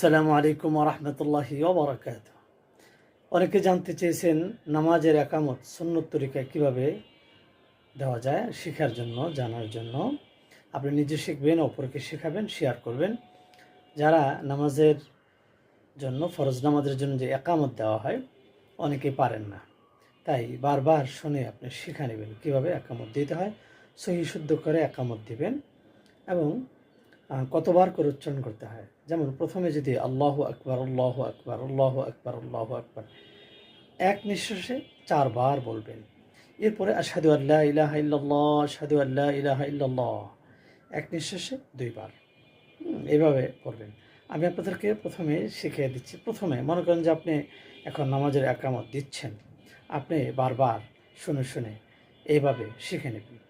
আসসালামু আলাইকুম রহমতুল্লাহি ওবরাকাত অনেকে জানতে চেয়েছেন নামাজের একামত সুন্নত তরিকায় কীভাবে দেওয়া যায় শেখার জন্য, জানার জন্য। আপনি নিজে শিখবেন, অপরকে শেখাবেন শেয়ার করবেন। যারা নামাজের জন্য, ফরজ নামাজের জন্য যে একামত দেওয়া হয় অনেকে পারেন না। তাই বারবার শুনে আপনি শিখা নেবেন কীভাবে একামত দিতে হয়, সহি শুদ্ধ করে একামত দিবেন এবং কতবার করে উচ্চারণ করতে হয়? যেমন প্রথমে যদি আল্লাহ আকবার আল্লাহ আকবার আল্লাহ আকবার আল্লাহ আকবার এক নিঃশ্বাসে চারবার বলবেন। এরপরে আসাদু আল্লাহ ইলাহা ইল্লাল্লাহ আসাদু আল্লাহ ইলাহা ইল্লাল্লাহ এক নিঃশ্বাসে দুইবার। হুম, এইভাবে করবেন। আমি আপনাদেরকে প্রথমে শিখিয়ে দিচ্ছি। প্রথমে মনে করেন যে আপনি এখন নামাজের একামত দিচ্ছেন। আপনি বারবার শুনে শুনে এইভাবে শিখে নেবেন।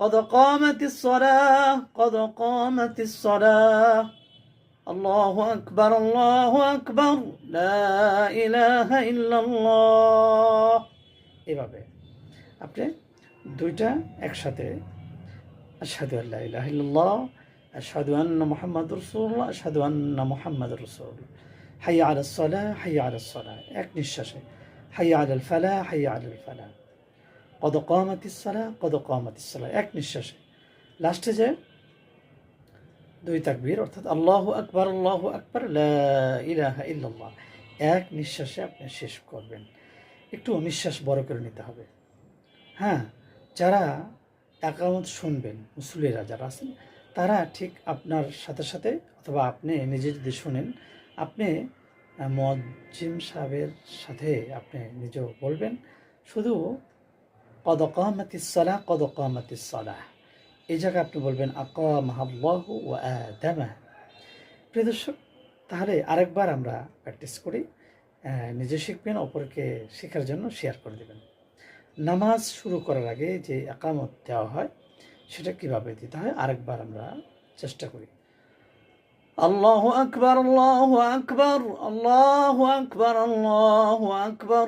قد قامت الصلاة قد قامت الصلاة الله أكبر الله أكبر لا إله إلا الله এভাবে আপনি দুইটা একসাথে আশহাদু আল্লাহ ইলাহা ইল্লাল্লাহ আশহাদু আন্না মুহাম্মাদুর রাসূলুল্লাহ আশহাদু আন্না মুহাম্মাদুর রাসূলুল্লাহ হাইয়া আলাস সালাহ হাইয়া আলাস সালাহ এক নিঃশ্বাসে হাইয়া আলাল ফালাহ হাইয়া আলাল ফালাহ কদ কামাতিস সালাহ, কদ কামাতিস এক নিঃশ্বাসে। লাস্টে যে দুই তাকবীর, অর্থাৎ আল্লাহু আকবার আল্লাহু আকবার ইলাহা ইল্লাল্লাহ। এক নিঃশ্বাসে আপনি শেষ করবেন। একটু নিঃশ্বাস বড় করে নিতে হবে। হ্যাঁ যারা একামত শুনবেন মুসলিরা যারা আছেন, তারা ঠিক আপনার সাথে সাথে, অথবা আপনি নিজে যদি শুনেন, আপনি মজ্জিম সাহেবের সাথে আপনি নিজেও বলবেন। শুধু কদ কামাতিসালা কদ কামাতিসালাহ এই জায়গায় আপনি বলবেন, আকামাহাল্লাহ ও আদামা। প্রিয় দর্শক, তাহলে আরেকবার আমরা প্র্যাকটিস করি নিজে শিখবেন, অপরকে শেখার জন্য শেয়ার করে দেবেন। নামাজ শুরু করার আগে যে একামত দেওয়া হয়, সেটা কীভাবে দিতে হয়, আরেকবার আমরা চেষ্টা করি। আল্লাহ আকবর আল্লাহ আকবর আল্লাহ আকবর আল্লাহ আকবর।